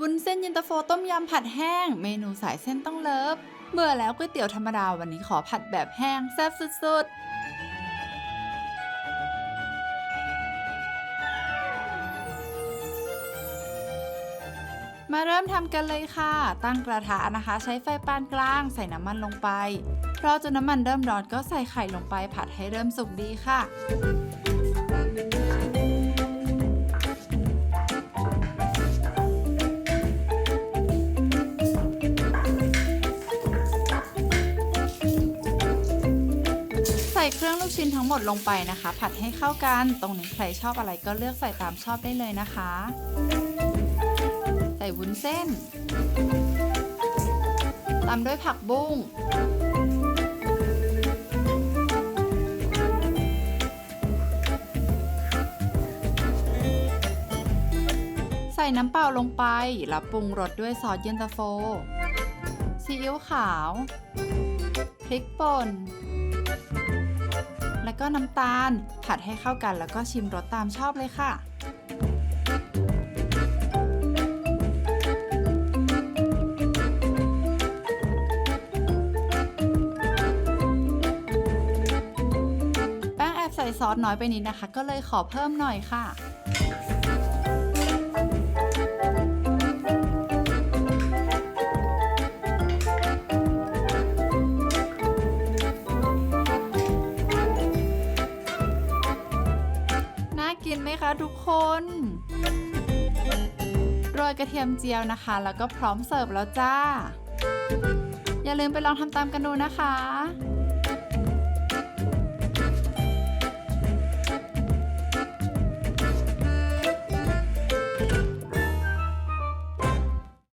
วุ้นเส้นเย็นตาโฟต้มยำผัดแห้ง เมนูสายเส้นต้องเลิฟ เบื่อแล้วก๋วยเตี๋ยวธรรมดาวันนี้ขอผัดแบบแห้งแซ่บสุดๆมาเริ่มทำกันเลยค่ะ ตั้งกระทะนะคะ ใช้ไฟปานกลาง ใส่น้ำมันลงไปรอจนน้ำมันเริ่มร้อนก็ใส่ไข่ลงไปผัดให้เริ่มสุกดีค่ะ เครื่องลูกชิ้นทั้งหมดลงไปนะคะ ผัดให้เข้ากัน ตรงนี้ใครชอบอะไรก็เลือกใส่ตามชอบได้เลยนะคะ ใส่วุ้นเส้น ตามด้วยผักบุ้ง ใส่น้ำเปล่าลงไป แล้วปรุงรสด้วยซอสเย็นตาโฟ ซีอิ๊วขาว พริกป่น และก็น้ำตาล ผัดให้เข้ากันแล้วก็ชิมรสตามชอบเลยค่ะแป้งแอบใส่ซอสน้อยไปนิดนะคะ ก็เลยขอเพิ่มหน่อยค่ะ กินไหมคะทุกคนโรยกระเทียมเจียวนะคะ แล้วก็พร้อมเสิร์ฟแล้วจ้า อย่าลืมไปลองทำตามกันดูนะคะ